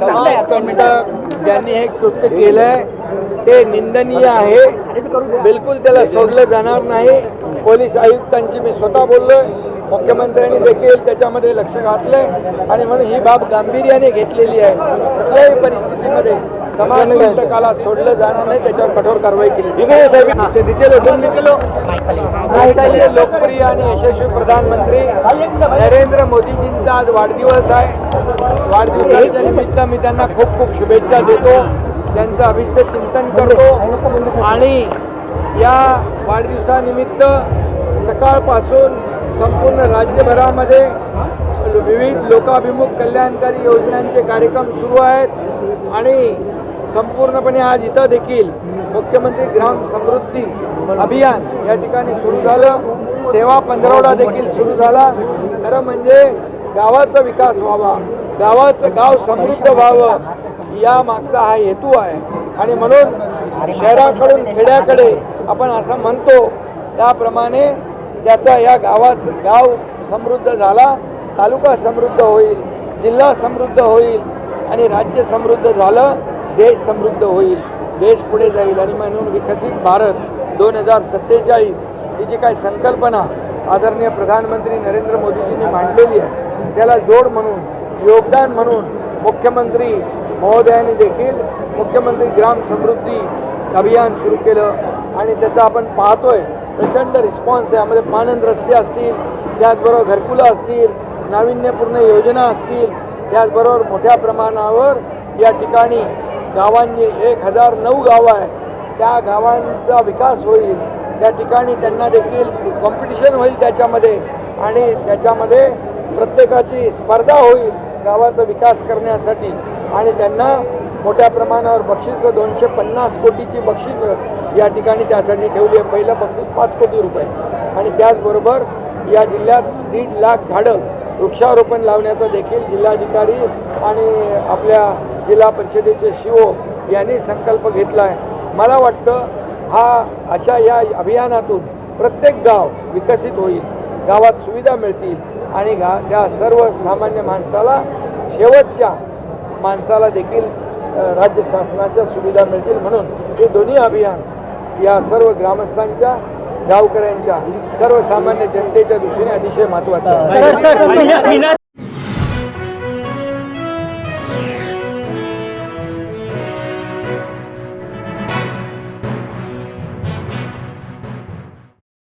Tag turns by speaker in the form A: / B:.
A: समाजकंटक ज्यांनी हे कृत्य केलंय ते निंदनीय आहे. बिलकुल त्याला सोडलं जाणार नाही. पोलीस आयुक्तांची मी स्वतः बोललोय. मुख्यमंत्र्यांनी देखील त्याच्यामध्ये लक्ष घातलंय. आणि म्हणून ही बाब गांभीर्याने घेतलेली आहे. कुठल्याही परिस्थितीमध्ये समाजकंटकाला सोडलं जाणार नाही त्याच्यावर कठोर कारवाई केली. लोकप्रिय आणि यशस्वी प्रधानमंत्री नरेंद्र मोदीजींचा आज वाढदिवस आहे. वाढदिवसाच्या निमित्त मी त्यांना खूप खूप शुभेच्छा देतो. त्यांचं अभिष्ट चिंतन करतो. आणि या वाढदिवसानिमित्त सकाळपासून संपूर्ण राज्यभरामध्ये विविध लोकाभिमुख कल्याणकारी योजनांचे कार्यक्रम सुरू आहेत. आणि संपूर्णपणे आज इथं देखील मुख्यमंत्री ग्राम समृद्धी अभियान या ठिकाणी सुरू झालं. सेवा पंधरवडा देखील सुरू झाला. खरं म्हणजे गावाचा विकास व्हावा गावाचं गाव समृद्ध व्हावं या मागचा हा हेतू आहे. आणि म्हणून शहराकडून खेड्याकडे आपण असं म्हणतो त्याप्रमाणे त्याचा या गावाचं गाव समृद्ध झाला तालुका समृद्ध होईल जिल्हा समृद्ध होईल आणि राज्य समृद्ध झालं. देश समृद्ध होईल देश पुढे जाईल. आणि म्हणून विकसित भारत दोन हजार सत्तेचाळीस ही जी काही संकल्पना आदरणीय प्रधानमंत्री नरेंद्र मोदीजींनी मांडलेली आहे त्याला जोड म्हणून योगदान म्हणून मुख्यमंत्री महोदयाने देखील मुख्यमंत्री ग्राम समृद्धी अभियान सुरू केलं. आणि त्याचा आपण पाहतोय प्रचंड रिस्पॉन्स आहे. यामध्ये पाणंद रस्ते असतील त्याचबरोबर घरकुलं असतील नाविन्यपूर्ण योजना असतील त्याचबरोबर मोठ्या प्रमाणावर या ठिकाणी गावांनी एक हजार नऊ गावं आहे त्या गावांचा विकास होईल. त्या ठिकाणी त्यांना देखील कॉम्पिटिशन होईल त्याच्यामध्ये. आणि त्याच्यामध्ये प्रत्येकाची स्पर्धा होईल गावाचा विकास करण्यासाठी. आणि त्यांना मोठ्या प्रमाणावर बक्षिसं दोनशे पन्नास कोटीची बक्षिसं या ठिकाणी त्यासाठी ठेवली आहे पहिलं बक्षीस पाच कोटी रुपये. आणि त्याचबरोबर या जिल्ह्यात दीड लाख झाडं वृक्षारोपण लावण्याचा देखील जिल्हाधिकारी आणि आपल्या जिल्हा परिषदेचे शिओ यांनी संकल्प घेतला आहे. मला वाटतं हा अशा या अभियानातून प्रत्येक गाव विकसित होईल गावात सुविधा मिळतील आणि गा त्या सर्व सामान्य माणसाला शेवटच्या माणसाला देखील राज्य शासनाच्या सुविधा मिळतील म्हणून हे दोन्ही अभियान या सर्व ग्रामस्थांच्या गावकऱ्यांच्या सर्वसामान्य जनतेच्या दृष्टीने अतिशय महत्त्वाचा आहे